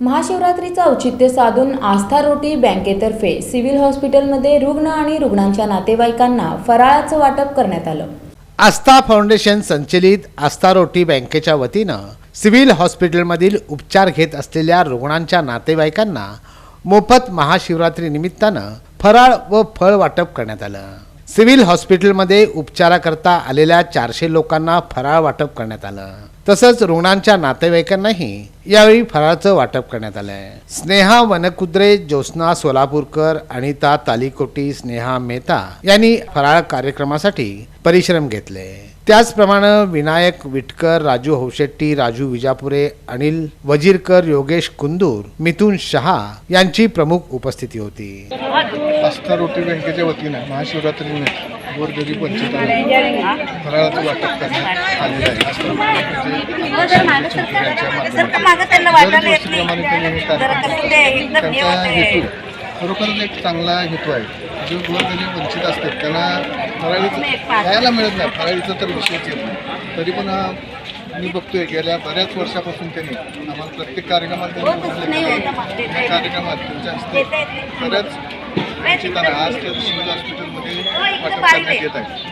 महाशिवरात्रीचं औचित्य साधून आस्था रोटी बँकेतर्फे सिव्हिल हॉस्पिटलमध्ये रुग्ण आणि रुग्णांच्या नातेवाईकांना फराळाचं वाटप करण्यात आलं. आस्था फाउंडेशन संचलित आस्था रोटी बँकेच्या वतीनं सिव्हिल हॉस्पिटलमधील उपचार घेत असलेल्या रुग्णांच्या नातेवाईकांना मोफत महाशिवरात्री निमित्तानं फराळ व फळ वाटप करण्यात आलं. सिव्हिल हॉस्पिटलमध्ये उपचाराकरता आलेल्या चारशे लोकांना फराळ वाटप करण्यात आलं. तसंच रुग्णांच्या नातेवाईकांनाही यावेळी फराळाचं वाटप करण्यात आलंय. स्नेहा वनकुद्रे ज्योत्स्ना सोलापूरकर अनिता तालिकोटी स्नेहा मेहता यांनी फराळ कार्यक्रमासाठी परिश्रम घेतले. त्याचप्रमाणे विनायक विटकर राजू हौशेट्टी राजू विजापुरे अनिल वजीरकर योगेश कुंदूर मिथुन शहा यांची प्रमुख उपस्थिती होती. आस्था रोटी बँकेच्या वतीनं महाशिवरात्रीनिमित्त गोरगरीब वंचितांना फराळाचं वाटप करण्यात आलेलं आहे. त्यांचा हेतू खरोखरच एक चांगला हेतू आहे. जे गोरगरीब वंचित असतात त्यांना फराळीचं खायला मिळत नाही. फराळीचं तर विषयच येत नाही. तरी पण हा मी बघतोय गेल्या बऱ्याच वर्षापासून त्यांनी आम्हाला प्रत्येक कार्यक्रमात त्यांनी या कार्यक्रमात त्यांच्या हस्ते बऱ्याच आज त्या सिव्हिल हॉस्पिटलमध्ये वाटप करण्यात येत आहे.